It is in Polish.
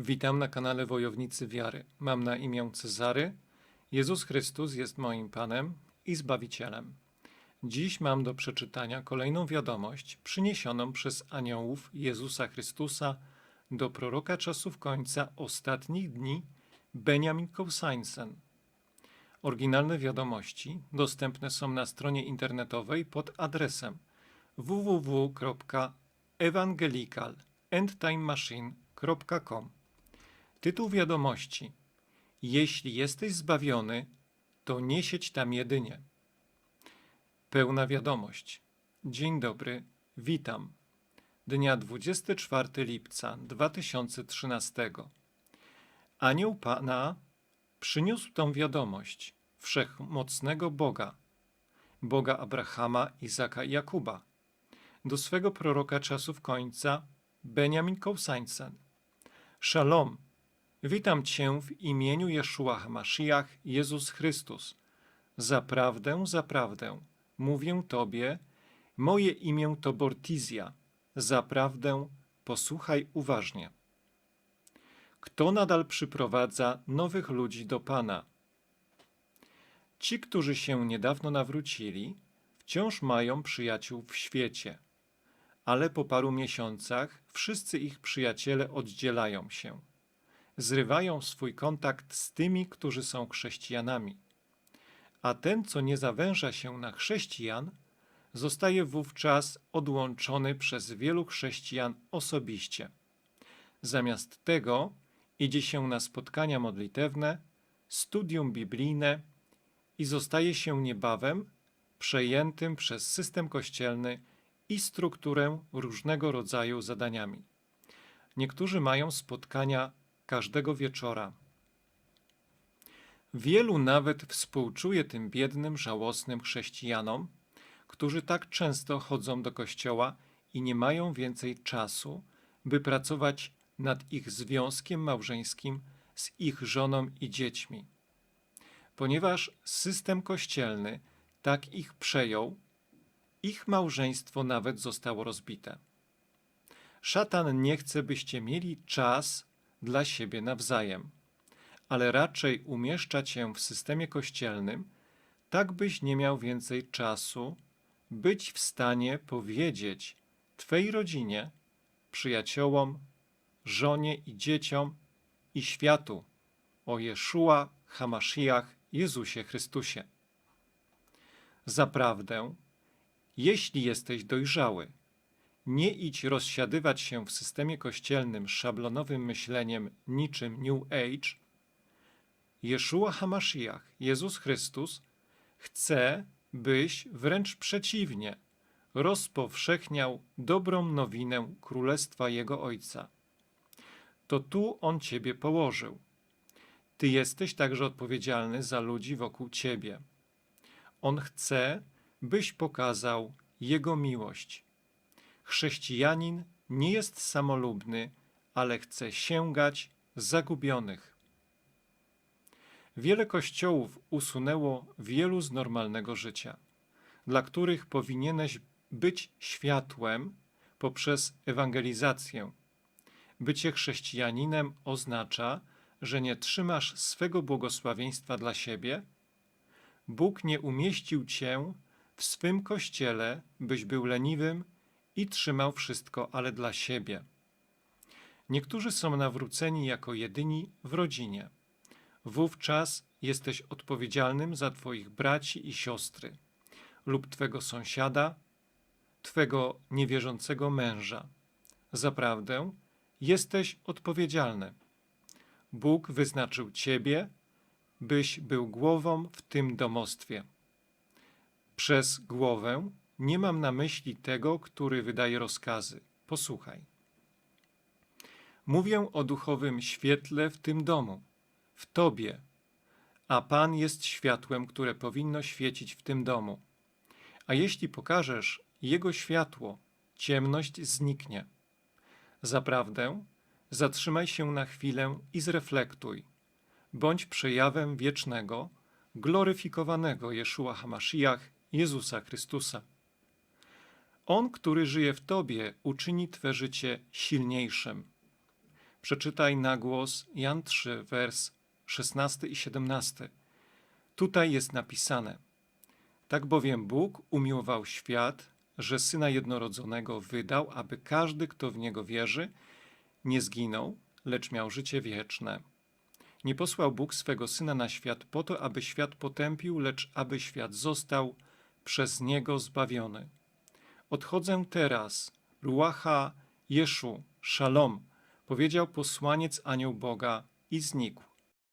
Witam na kanale Wojownicy Wiary. Mam na imię Cezary. Jezus Chrystus jest moim Panem i Zbawicielem. Dziś mam do przeczytania kolejną wiadomość przyniesioną przez aniołów Jezusa Chrystusa do proroka czasów końca ostatnich dni Benjamin Koussainsen. Oryginalne wiadomości dostępne są na stronie internetowej pod adresem www.evangelicalendtimemachine.com Tytuł wiadomości Jeśli jesteś zbawiony, to nie tam jedynie. Pełna wiadomość. Dzień dobry, witam. Dnia 24 lipca 2013. Anioł Pana przyniósł tą wiadomość wszechmocnego Boga, Boga Abrahama, Izaka i Jakuba, do swego proroka czasów końca, Benjamin Koussainsen. Shalom, witam Cię w imieniu Jeszua HaMashiach, Jezus Chrystus. Zaprawdę, zaprawdę, mówię Tobie, moje imię to Bortizja. Zaprawdę, posłuchaj uważnie. Kto nadal przyprowadza nowych ludzi do Pana? Ci, którzy się niedawno nawrócili, wciąż mają przyjaciół w świecie, ale po paru miesiącach wszyscy ich przyjaciele oddzielają się. Zrywają swój kontakt z tymi, którzy są chrześcijanami. A ten, co nie zawęża się na chrześcijan, zostaje wówczas odłączony przez wielu chrześcijan osobiście. Zamiast tego idzie się na spotkania modlitewne, studium biblijne i zostaje się niebawem przejętym przez system kościelny i strukturę różnego rodzaju zadaniami. Niektórzy mają spotkania każdego wieczora. Wielu nawet współczuje tym biednym, żałosnym chrześcijanom, którzy tak często chodzą do kościoła i nie mają więcej czasu, by pracować nad ich związkiem małżeńskim z ich żoną i dziećmi. Ponieważ system kościelny tak ich przejął, ich małżeństwo nawet zostało rozbite. Szatan nie chce, byście mieli czas dla siebie nawzajem, ale raczej umieszcza cię w systemie kościelnym, tak byś nie miał więcej czasu być w stanie powiedzieć Twej rodzinie, przyjaciołom, żonie i dzieciom i światu o Jeszua, Hamasziach, Jezusie Chrystusie. Zaprawdę, jeśli jesteś dojrzały, nie idź rozsiadywać się w systemie kościelnym szablonowym myśleniem niczym New Age. Jeszua Hamasziach, Jezus Chrystus, chce, byś wręcz przeciwnie rozpowszechniał dobrą nowinę Królestwa Jego Ojca. To tu On Ciebie położył. Ty jesteś także odpowiedzialny za ludzi wokół Ciebie. On chce, byś pokazał Jego miłość. Chrześcijanin nie jest samolubny, ale chce sięgać zagubionych. Wiele kościołów usunęło wielu z normalnego życia, dla których powinieneś być światłem poprzez ewangelizację. Bycie chrześcijaninem oznacza, że nie trzymasz swego błogosławieństwa dla siebie. Bóg nie umieścił cię w swym kościele, byś był leniwym i trzymał wszystko, ale dla siebie. Niektórzy są nawróceni jako jedyni w rodzinie. Wówczas jesteś odpowiedzialnym za Twoich braci i siostry, lub Twego sąsiada, Twego niewierzącego męża. Zaprawdę jesteś odpowiedzialny. Bóg wyznaczył Ciebie, byś był głową w tym domostwie. Przez głowę nie mam na myśli tego, który wydaje rozkazy. Posłuchaj. Mówię o duchowym świetle w tym domu, w Tobie, a Pan jest światłem, które powinno świecić w tym domu. A jeśli pokażesz Jego światło, ciemność zniknie. Zaprawdę, zatrzymaj się na chwilę i zreflektuj. Bądź przejawem wiecznego, gloryfikowanego Jeszua Hamashiach, Jezusa Chrystusa. On, który żyje w Tobie, uczyni Twe życie silniejszym. Przeczytaj na głos Jan 3, wers 16 i 17. Tutaj jest napisane: Tak bowiem Bóg umiłował świat, że syna jednorodzonego wydał, aby każdy, kto w niego wierzy, nie zginął, lecz miał życie wieczne. Nie posłał Bóg swego syna na świat po to, aby świat potępił, lecz aby świat został przez niego zbawiony. Odchodzę teraz, Ruacha Jeszu, Shalom, powiedział posłaniec anioł Boga i znikł.